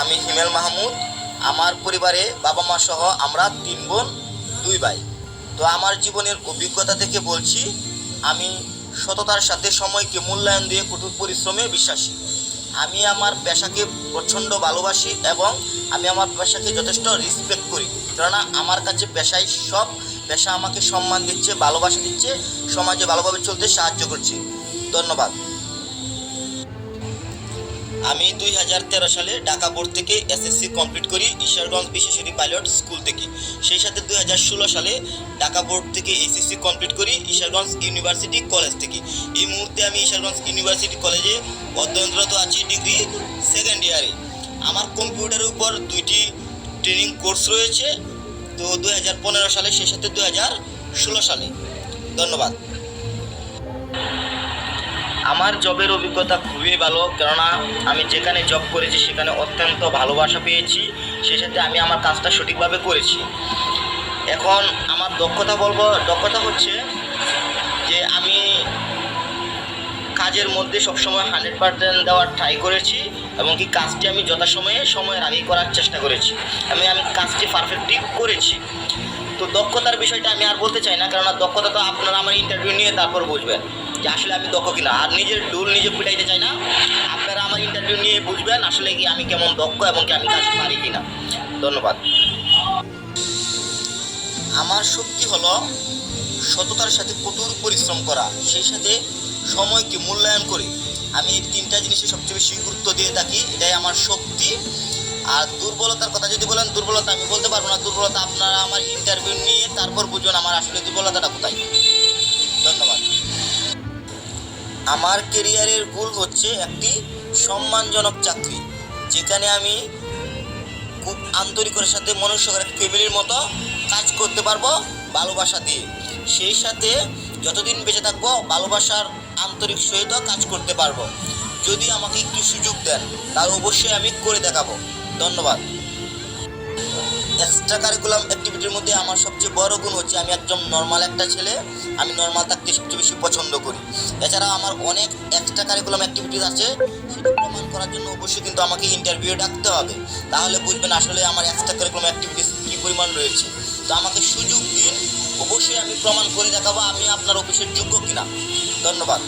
আমি হিমেল মাহমুদ, আমার পরিবারে বাবা মা সহ আমরা তিন বোন, দুই ভাই। তো আমার জীবনের অভিজ্ঞতা থেকে বলছি, আমি সততার সাথে সময়কে মূল্যায়ন দিয়ে কঠোর পরিশ্রমে বিশ্বাসী। আমি আমার পেশাকে প্রচণ্ড ভালোবাসি এবং আমি আমার পেশাকে যথেষ্ট রেসপেক্ট করি। কেননা আমার কাছে পেশাই সব, পেশা আমাকে সম্মান দিচ্ছে, ভালোবাসা দিচ্ছে, সমাজে ভালোভাবে চলতে সাহায্য করছে। ধন্যবাদ। আমি দুই হাজার তেরো সালে ঢাকা বোর্ড থেকে এসএসসি কমপ্লিট করি ঈশ্বরগঞ্জ বিশেষরী পাইলট স্কুল থেকে। সেই সাথে দুই হাজার ষোলো সালে ঢাকা বোর্ড থেকে এইচএসসি কমপ্লিট করি ঈশ্বরগঞ্জ ইউনিভার্সিটি কলেজ থেকে। এই মুহূর্তে আমি ঈশ্বরগঞ্জ ইউনিভার্সিটি কলেজে অধ্যয়নরত আছি ডিগ্রি সেকেন্ড ইয়ারে। আমার কম্পিউটারের উপর দুইটি ট্রেনিং কোর্স রয়েছে। তো দুই হাজার পনেরো সালে, সেই সাথে দুই হাজার ষোলো সালে। ধন্যবাদ। আমার জবের অভিজ্ঞতা খুবই ভালো, কেননা আমি যেখানে জব করেছি সেখানে অত্যন্ত ভালোবাসা পেয়েছি, সেই সাথে আমি আমার কাজটা সঠিকভাবে করেছি। এখন আমার দক্ষতা বলব, দক্ষতা হচ্ছে যে আমি কাজের মধ্যে সবসময় হান্ড্রেড পার্সেন্ট দেওয়ার ট্রাই করেছি এবং কি কাজটি আমি যথাসময়ে সময়ের আগেই করার চেষ্টা করেছি। আমি আমি কাজটি পারফেক্টলি করেছি। তো দক্ষতার বিষয়টা আমি আর বলতে চাই না, কেননা দক্ষতা তো আপনারা আমার ইন্টারভিউ নিয়ে তারপর বুঝবেন যে আসলে আমি দক্ষ কিনা। আর নিজের ডুল নিজে পিটাইতে চাই না, আপনারা আমার ইন্টারভিউ নিয়ে বুঝবেন আসলে কি আমি কেমন দক্ষ এবং কি আমি কাজ পারি কিনা। ধন্যবাদ। আমার শক্তি হলো সততার সাথে কঠোর পরিশ্রম করা, সেই সাথে সময়কে মূল্যায়ন করে। আমি এই তিনটা জিনিসে সবচেয়ে বেশি গুরুত্ব দিয়ে থাকি, এটাই আমার শক্তি। আর দুর্বলতার কথা যদি বলেন, দুর্বলতা আমি বলতে পারব না। দুর্বলতা আপনারা আমার ইন্টারভিউ নিয়ে তারপর বুঝুন আমার আসলে দুর্বলতাটা কোথায়। ধন্যবাদ। আমার কেরিয়ারের গোল হচ্ছে একটি সম্মানজনক চাকরি, যেখানে আমি খুব আন্তরিকের সাথে মনুষ্যকের ফ্যামিলির মতো কাজ করতে পারব ভালোবাসা দিয়ে। সেই সাথে যতদিন বেঁচে থাকব ভালোবাসার আন্তরিক সহিত কাজ করতে পারব। যদি আমাকে একটু সুযোগ দেন, তাহলে অবশ্যই আমি করে দেখাবো। ধন্যবাদ। এক্সট্রা কারিকুলাম অ্যাক্টিভিটির মধ্যে আমার সবচেয়ে বড় গুণ হচ্ছে আমি একজন নর্মাল একটা ছেলে, আমি নর্মাল থাকতে সবচেয়ে বেশি পছন্দ করি। এছাড়া আমার অনেক এক্সট্রা কারিকুলাম অ্যাক্টিভিটিস আছে সেটা প্রমাণ করার জন্য অবশ্যই কিন্তু আমাকে ইন্টারভিউ ডাকতে হবে। তাহলে বুঝবেন আসলে আমার এক্সট্রা কারিকুলাম অ্যাক্টিভিটিস কী পরিমাণ রয়েছে। তো আমাকে সুযোগ দিন, অবশ্যই আমি প্রমাণ করে দেখাবো আমি আপনার অফিসের যোগ্য কিনা। ধন্যবাদ।